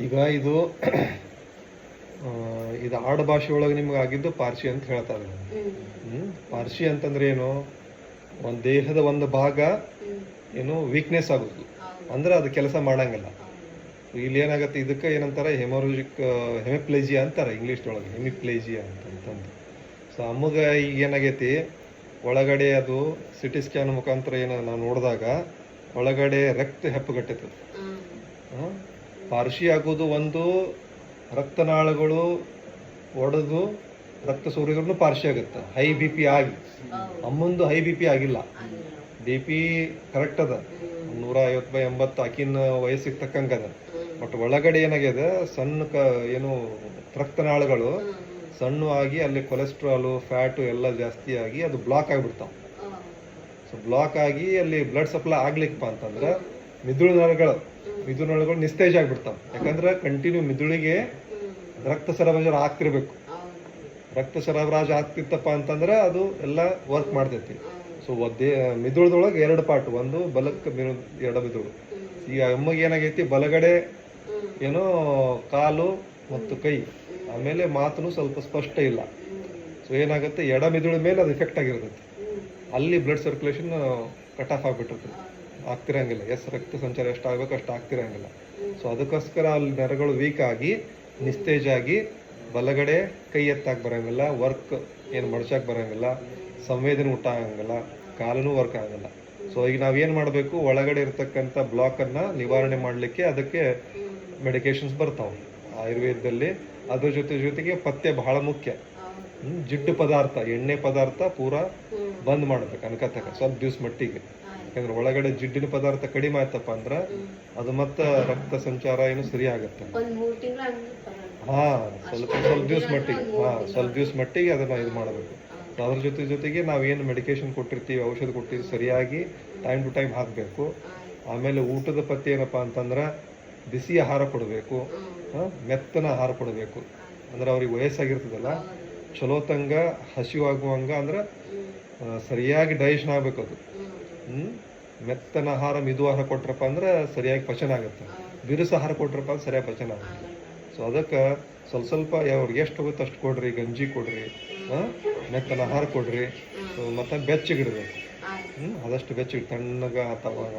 ಈಗ ಇದು ಇದು ಆಡು ಭಾಷೆ ಒಳಗೆ ನಿಮ್ಗೆ ಆಗಿದ್ದು ಪಾರ್ಸಿ ಅಂತ ಹೇಳ್ತಾರೆ ಹ್ಮ್. ಪಾರ್ಸಿ ಅಂತಂದ್ರೆ ಏನು? ಒಂದು ದೇಹದ ಒಂದು ಭಾಗ ಏನು ವೀಕ್ನೆಸ್ ಆಗೋದು. ಅಂದ್ರೆ ಅದು ಕೆಲಸ ಮಾಡಂಗಿಲ್ಲ. ಇಲ್ಲಿ ಏನಾಗುತ್ತೆ ಇದಕ್ಕೆ ಏನಂತಾರೆ? ಹೆಮೊರೋಜಿಕ್ ಹೆಮಿಪ್ಲೇಜಿಯಾ ಅಂತಾರೆ ಇಂಗ್ಲಿಷ್ ಒಳಗೆ ಹೆಮಿಪ್ಲೇಜಿಯಾ ಅಂತ ಅಂತಂದು. ಸೊ ಅಮ್ಮಗ ಈಗ ಏನಾಗೈತಿ? ಒಳಗಡೆ ಅದು ಸಿಟಿ ಸ್ಕ್ಯಾನ್ ಮುಖಾಂತರ ಏನ ನಾವು ನೋಡಿದಾಗ ಒಳಗಡೆ ರಕ್ತ ಹೆಪ್ಪುಗಟ್ಟೈತದ ಹ್ಮ್. ಪಾರ್ಶಿ ಆಗೋದು ಒಂದು ರಕ್ತನಾಳಗಳು ಒಡೆದು ರಕ್ತ ಸೋರಿದ್ರೂ ಪಾರ್ಶಿ ಆಗುತ್ತೆ. ಹೈ ಬಿ ಪಿ ಆಗಿ. ಅಮ್ಮಂದು ಹೈ ಬಿ ಪಿ ಆಗಿಲ್ಲ. ಬಿ ಪಿ ಕರೆಕ್ಟ್ ಅದ. ನೂರ ಐವತ್ತು ಬೈ ಎಂಬತ್ತು ಆಕಿನ ವಯಸ್ಸಿಗೆ ತಕ್ಕಂಗೆ ಅದ. ಬಟ್ ಒಳಗಡೆ ಏನಾಗ್ಯದ ಸಣ್ಣ ಕ ಏನು ರಕ್ತನಾಳಗಳು ಸಣ್ಣ ಆಗಿ ಅಲ್ಲಿ ಕೊಲೆಸ್ಟ್ರಾಲು ಫ್ಯಾಟು ಎಲ್ಲ ಜಾಸ್ತಿ ಆಗಿ ಅದು ಬ್ಲಾಕ್ ಆಗಿಬಿಡ್ತಾವ. ಸೊ ಬ್ಲಾಕ್ ಆಗಿ ಅಲ್ಲಿ ಬ್ಲಡ್ ಸಪ್ಲೈ ಆಗ್ಲಿಕ್ಕಪ್ಪ ಅಂತಂದ್ರೆ ಮಿದುಳು ನರಗಳು. ಮಿದುಳು ನರಗಳು ನಿಸ್ತೇಜ್ ಆಗ್ಬಿಡ್ತಾವೆ. ಯಾಕಂದ್ರೆ ಕಂಟಿನ್ಯೂ ಮಿದುಳಿಗೆ ರಕ್ತ ಸರಬರಾಜು ಆಗ್ತಿರ್ಬೇಕು. ರಕ್ತ ಸರಬರಾಜು ಆಗ್ತಿತ್ತಪ್ಪ ಅಂತಂದ್ರೆ ಅದು ಎಲ್ಲ ವರ್ಕ್ ಮಾಡ್ತೈತಿ. ಸೊ ಒದ್ದೆ, ಮಿದುಳದೊಳಗೆ ಎರಡು ಪಾರ್ಟ್ ಒಂದು ಬಲಕ್ಕೆ ಮಿರು, ಎಡ ಮಿದುಳು. ಈ ಅಮ್ಮಗೆ ಏನಾಗೈತಿ? ಬಲಗಡೆ ಏನೋ ಕಾಲು ಮತ್ತು ಕೈ. ಆಮೇಲೆ ಮಾತನು ಸ್ವಲ್ಪ ಸ್ಪಷ್ಟ ಇಲ್ಲ. ಸೊ ಏನಾಗುತ್ತೆ? ಎಡ ಮಿದುಳ ಮೇಲೆ ಅದು ಎಫೆಕ್ಟ್ ಆಗಿರ್ತೈತಿ. ಅಲ್ಲಿ ಬ್ಲಡ್ ಸರ್ಕ್ಯುಲೇಷನ್ ಕಟ್ ಆಫ್ ಆಗ್ಬಿಟ್ಟಿರ್ತೈತಿ. ಹೌದು ಆಗ್ತಿರಂಗಿಲ್ಲ. ಎಸ್ ರಕ್ತ ಸಂಚಾರ ಎಷ್ಟು ಆಗ್ಬೇಕು ಅಷ್ಟು ಆಗ್ತಿರಂಗಿಲ್ಲ. ಸೊ ಅದಕ್ಕೋಸ್ಕರ ಅಲ್ಲಿ ನೆರಗಳು ವೀಕ್ ಆಗಿ ನಿಸ್ತೇಜ್ ಆಗಿ ಬಲಗಡೆ ಕೈ ಎತ್ತಾಕ್ ಬರಂಗಿಲ್ಲ ವರ್ಕ್ ಏನು ಮಡ್ಸಕ್ಕೆ ಬರಂಗಿಲ್ಲ, ಸಂವೇದನೆ ಊಟ ಆಗಂಗಿಲ್ಲ ಕಾಲೂ ವರ್ಕ್ ಆಗಲ್ಲ ಸೊ ಈಗ ನಾವೇನು ಮಾಡಬೇಕು? ಒಳಗಡೆ ಇರತಕ್ಕಂಥ ಬ್ಲಾಕನ್ನು ನಿವಾರಣೆ ಮಾಡಲಿಕ್ಕೆ ಅದಕ್ಕೆ ಮೆಡಿಕೇಶನ್ಸ್ ಬರ್ತಾವೆ. ಆಯುರ್ವೇದದಲ್ಲಿ ಅದ್ರ ಜೊತೆ ಜೊತೆಗೆ ಪತ್ತೆ ಬಹಳ ಮುಖ್ಯ. ಜಿಡ್ಡು ಪದಾರ್ಥ, ಎಣ್ಣೆ ಪದಾರ್ಥ ಪೂರಾ ಬಂದ್ ಮಾಡ್ಬೇಕು ಅನ್ಕತಕ ಸ್ವಲ್ಪ ದಿವ್ಸ ಮಟ್ಟಿಗೆ. ಯಾಕಂದ್ರೆ ಒಳಗಡೆ ಜಿಡ್ಡಿನ ಪದಾರ್ಥ ಕಡಿಮೆ ಆಯ್ತಪ್ಪ ಅಂದ್ರೆ ಅದು ಮತ್ತೆ ರಕ್ತ ಸಂಚಾರ ಏನು ಸರಿ ಆಗುತ್ತೆ ಹಾ ಸ್ವಲ್ಪ ಸ್ವಲ್ಪ ದಿವಸ ಮಟ್ಟಿಗೆ. ಹಾ ಸ್ವಲ್ಪ ದಿವ್ಸ ಮಟ್ಟಿಗೆ ಅದನ್ನ ಇದು ಮಾಡಬೇಕು. ಅದ್ರ ಜೊತೆ ಜೊತೆಗೆ ನಾವೇನು ಮೆಡಿಕೇಶನ್ ಕೊಟ್ಟಿರ್ತೀವಿ ಔಷಧ ಕೊಟ್ಟಿರ್ತೀವಿ ಸರಿಯಾಗಿ ಟೈಮ್ ಟು ಟೈಮ್ ಹಾಕಬೇಕು. ಆಮೇಲೆ ಊಟದ ಪಥ್ಯ ಏನಪ್ಪ ಅಂತಂದ್ರೆ ಬಿಸಿ ಆಹಾರ ಕೊಡಬೇಕು. ಮೆತ್ತನ ಆಹಾರ ಕೊಡಬೇಕು. ಅಂದ್ರೆ ಅವ್ರಿಗೆ ವಯಸ್ಸಾಗಿರ್ತದಲ್ಲ ಚಲೋತಂಗ ಚಲೋ ತಂಗ ಹಸಿವಾಗುವಂಗ ಅಂದ್ರೆ ಸರಿಯಾಗಿ ಡೈಜೆಷನ್ ಆಗ್ಬೇಕು ಅದು ಹ್ಮ್? ಮೆತ್ತನ ಆಹಾರ ಮಿದು ಆಹಾರ ಕೊಟ್ರಪ್ಪ ಅಂದ್ರೆ ಸರಿಯಾಗಿ ಪಚನ ಆಗುತ್ತೆ. ಬಿರುಸು ಆಹಾರ ಕೊಟ್ರಪ್ಪ ಅಂದ್ರೆ ಸರಿಯಾಗಿ ಪಚನ ಆಗುತ್ತೆ. ಸೊ ಅದಕ್ಕೆ ಸ್ವಲ್ಪ ಸ್ವಲ್ಪ ಅವ್ರಿಗೆ ಎಷ್ಟು ಹೋಗುತ್ತೆ ಅಷ್ಟು ಕೊಡ್ರಿ, ಗಂಜಿ ಕೊಡ್ರಿ ಮೆತ್ತನ ಆಹಾರ ಕೊಡ್ರಿ. ಮತ್ತೆ ಬೆಚ್ಚಗಿಡ್ಬೇಕು. ಆಯ್ತು ಹ್ಮ್? ಆದಷ್ಟು ಬೆಚ್ಚಗೆ ತಣ್ಣಗ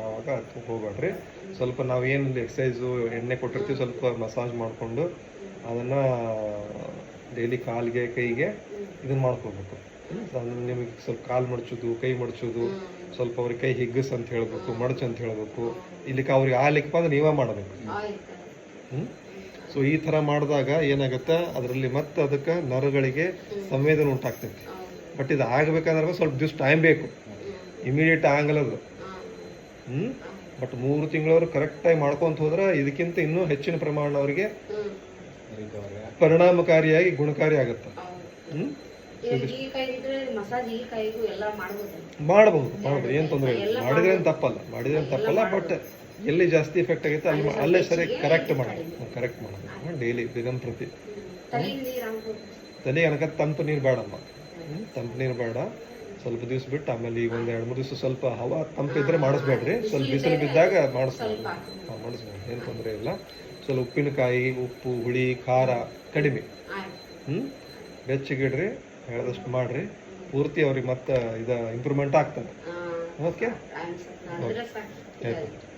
ಆವಾಗ ಹೋಗ್ಬೇಡ್ರಿ. ಸ್ವಲ್ಪ ನಾವು ಏನು ಎಕ್ಸಸೈಸು ಎಣ್ಣೆ ಕೊಟ್ಟಿರ್ತೀವಿ, ಸ್ವಲ್ಪ ಮಸಾಜ್ ಮಾಡಿಕೊಂಡು ಅದನ್ನ ಡೈಲಿ ಕಾಲಿಗೆ ಕೈಗೆ ಇದನ್ನ ಮಾಡ್ಕೋಬೇಕು ನಿಮಗೆ ಸ್ವಲ್ಪ ಕಾಲು ಮಡಚೋದು ಕೈ ಮಡಚೋದು ಸ್ವಲ್ಪ ಅವ್ರಿಗೆ ಕೈ ಹಿಗ್ಗಸ್ ಅಂತ ಹೇಳ್ಬೇಕು ಮಡಚ ಅಂತ ಹೇಳ್ಬೇಕು. ಇಲ್ಲಿಕ್ಕೆ ಅವ್ರಿಗೆ ಆಲಿಕ್ಕಪ್ಪ ಅಂದ್ರೆ ನೀವೇ ಮಾಡಬೇಕು. ಹ್ಮ್ ಸೊ ಈ ಥರ ಮಾಡಿದಾಗ ಏನಾಗುತ್ತೆ ಅದರಲ್ಲಿ ಮತ್ತೆ ಅದಕ್ಕೆ ನರಗಳಿಗೆ ಸಂವೇದನೆ ಉಂಟಾಗ್ತೈತಿ. ಬಟ್ ಇದು ಆಗಬೇಕಂದ್ರೆ ಸ್ವಲ್ಪ ದಿವ್ಸ ಟೈಮ್ ಬೇಕು. ಇಮಿಡಿಯೇಟ್ ಆಗಲ್ಲ ಅದು. ಬಟ್ ಮೂರು ತಿಂಗಳವರು ಕರೆಕ್ಟಾಗಿ ಮಾಡ್ಕೊಂತ ಹೋದ್ರೆ ಇದಕ್ಕಿಂತ ಇನ್ನೂ ಹೆಚ್ಚಿನ ಪ್ರಮಾಣ ಅವರಿಗೆ ಪರಿಣಾಮಕಾರಿಯಾಗಿ ಗುಣಕಾರಿ ಆಗುತ್ತೆ ಹೌದು ಈ- ಈ ಕೈಗಿದ್ರೆ ಮಸಾಜ್ ಈ ಕೈಗೂ ಎಲ್ಲ ಮಾಡ್ಬೋದು. ಮಾಡಬಹುದು ಮಾಡಬಹುದು ಏನು ತೊಂದರೆ ಇಲ್ಲ. ಮಾಡಿದ್ರೆ ತಪ್ಪಲ್ಲ ಮಾಡಿದ್ರೆ ತಪ್ಪಲ್ಲ ಬಟ್ ಎಲ್ಲಿ ಜಾಸ್ತಿ ಎಫೆಕ್ಟ್ ಆಗುತ್ತೆ ಅಲ್ಲಿ ಅಲ್ಲೇ ಸರಿ ಕರೆಕ್ಟ್ ಮಾಡಬೇಕು ಕರೆಕ್ಟ್ ಮಾಡಬೇಕು ಡೈಲಿ ದಿನಂಪ್ರತಿ ಪ್ರತಿ. ನೀರು ಹಾಕ್ಬೋದು. ತಲೆಗೆ ಅನಕ ತಂಪು ನೀರು ಬೇಡಮ್ಮ. ಹ್ಮ್ ತಂಪು ನೀರು ಬೇಡ. ಸ್ವಲ್ಪ ದಿವಸ ಬಿಟ್ಟು ಆಮೇಲೆ ಈಗ ಒಂದು ಎರಡು ಮೂರು ದಿವಸ ಸ್ವಲ್ಪ ಹವಾ ತಂಪಿದ್ರೆ ಮಾಡಿಸ್ಬೇಡ್ರಿ. ಸ್ವಲ್ಪ ಬಿಸಿಲು ಬಿದ್ದಾಗ ಮಾಡಿಸ್ಬೋದು. ಹಾಂ ಮಾಡಿಸ್ಬೋದು. ಏನು ತೊಂದರೆ ಇಲ್ಲ. ಸ್ವಲ್ಪ ಉಪ್ಪಿನಕಾಯಿ ಉಪ್ಪು ಹುಳಿ ಖಾರ ಕಡಿಮೆ. ಹ್ಮ್? ಹ್ಞೂ ಬೆಚ್ಚಗಿಡ್ರಿ ಹೇಳದಷ್ಟು ಮಾಡ್ರಿ. ಪೂರ್ತಿ ಅವ್ರಿಗೆ ಮತ್ತೆ ಇದು ಇಂಪ್ರೂವ್ಮೆಂಟ್ ಆಗ್ತದೆ. Okay okay